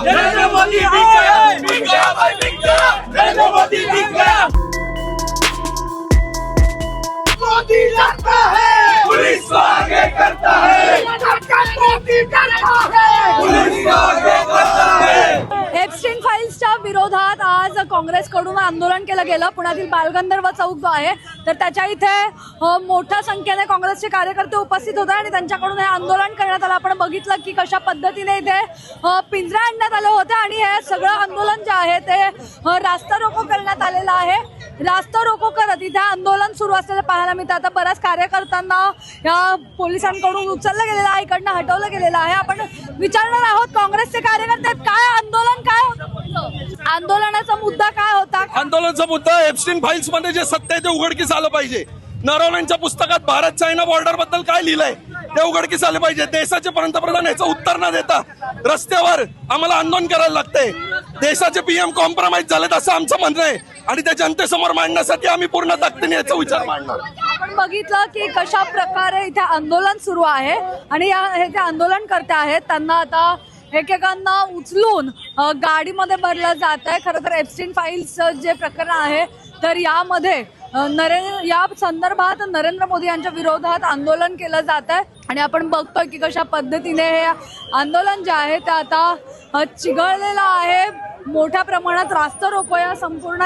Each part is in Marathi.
নরেন্দ্র মোদী বিজ্ঞান বিজ্ঞান বিজ্ঞান নরেন্দ্র মোদী বিজ্ঞান মোদী काँग्रेसकडून आंदोलन केलं गेलं. पुण्यातील बालगंधर्व चौक जो आहे तर त्याच्या इथे मोठ्या संख्येने काँग्रेसचे कार्यकर्ते उपस्थित होते आणि त्यांच्याकडून हे आंदोलन करण्यात आलं. आपण बघितलं की कशा पद्धतीने इथे पिंजरा आणण्यात आलं होतं आणि हे सगळं आंदोलन जे आहे ते रास्ता रोको करण्यात आलेलं आहे. रास्ता रोको करत इथे आंदोलन सुरू असलेलं पाहायला मिळतं. आता बऱ्याच कार्यकर्त्यांना या पोलिसांकडून उचललं गेलेलं आहे इकडनं हटवलं गेलेलं आहे. आपण विचारणार आहोत काँग्रेसचे कार्यकर्ते काय? आंदोलन काय? होतं पुढचं? आंदोलनाचा मुद्दा काय होता आंदोलनाचा मुद्दा एप्स्टीन फाईल्समध्ये जे सत्य आहे ते उघडकीस आलं पाहिजे. नरवण्यांच्या पुस्तकात भारत चायना बॉर्डरबद्दल काय लिहिलंय ते उघडकीस आले पाहिजे. देशाचे पंतप्रधान याचं उत्तर न देता रस्त्यावर आम्हाला आंदोलन करायला लागतंय. देशाचे पीएम कॉम्प्रोमाइज झालेत असं आमचं म्हणणं आहे. आणि ते जनतेसमोर मांडण्यासाठी आम्ही पूर्ण ताकदीने याचा विचार मांडणार. आपण बघितलं की कशा प्रकारे इथे आंदोलन सुरू आहे आणि या हे जे आंदोलन करते आहेत त्यांना आता एकेकांना उचलून गाडीमध्ये भरलं जात आहे खरं तर एप्स्टीन फाईल्स जे प्रकरण आहे तर यामध्ये नरेंद्र या संदर्भात नरेंद्र मोदी यांच्या विरोधात आंदोलन केलं जात आहे. आणि आपण बघतोय की कशा पद्धतीने हे आंदोलन जे आहे ते आता चिघळलेलं आहे. मोठ्या प्रमाणात रास्ता रोको या संपूर्ण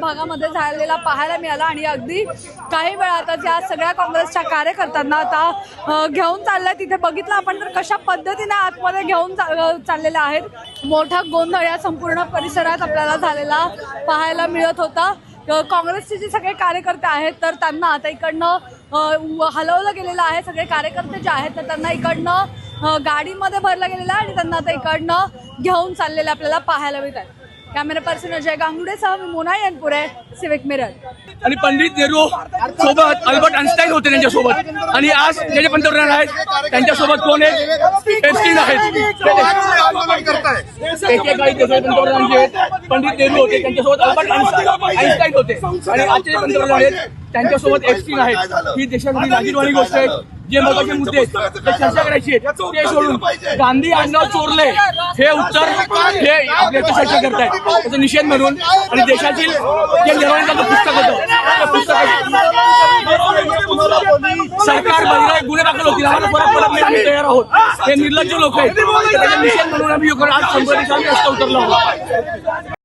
भागामध्ये झालेला पाहायला मिळाला. आणि अगदी काही वेळातच या सगळ्या काँग्रेसच्या कार्यकर्त्यांना आता घेऊन चाललंय. तिथे बघितलं आपण तर कशा पद्धतीने आतमध्ये घेऊन चा- चाललेले आहेत. मोठा गोंधळ या संपूर्ण परिसरात आपल्याला झालेला पाहायला मिळत होता. काँग्रेसचे जे सगळे कार्यकर्ते आहेत तर त्यांना आता इकडनं हलवलं गेलेलं आहे. सगळे कार्यकर्ते जे आहेत तर त्यांना इकडनं गाडीमध्ये भरलं गेलेलं आहे आणि त्यांना आता इकडनं घेऊन चाललेलं आपल्याला पाहायला मिळत आहे. कॅमेरा पर्सन अजय गांगुडेसह मी मोना यांपुरे सिविक मिरर आणि पंडित नेहरू सोबत अल्बर्ट आइन्स्टाईन होते त्यांच्यासोबत. आणि आज जे जे पंतप्रधान आहेत त्यांच्यासोबत कोण आहेत? देशाचे पंतप्रधान जे आहेत. पंडित नेहरू होते त्यांच्यासोबत अल्बर्ट आइन्स्टाईन होते. आणि आजचे पंतप्रधान आहेत त्यांच्यासोबत एप्स्टीन आहेत. ही देशासाठी लाजीरवाणी गोष्ट आहे. जे महत्त्वाचे मुद्दे आहेत, जे चर्चा करायची आहेत, ते सोडून गांधी अण्णा चोरले. हे उत्तर हे आपल्या चर्चा करतायत. त्याचा निषेध म्हणून आणि देशातील जे निर्वाणीचं पुस्तक होतं त्या पुस्तकात सरकार बदलाय गुन्हे दाखल होतील. आम्हाला परत परत आम्ही तयार आहोत. हे. निर्लज्ज लोक आहेत. त्याचा निषेध म्हणून आम्ही आज संपर्क रस्ता उतरलो आहोत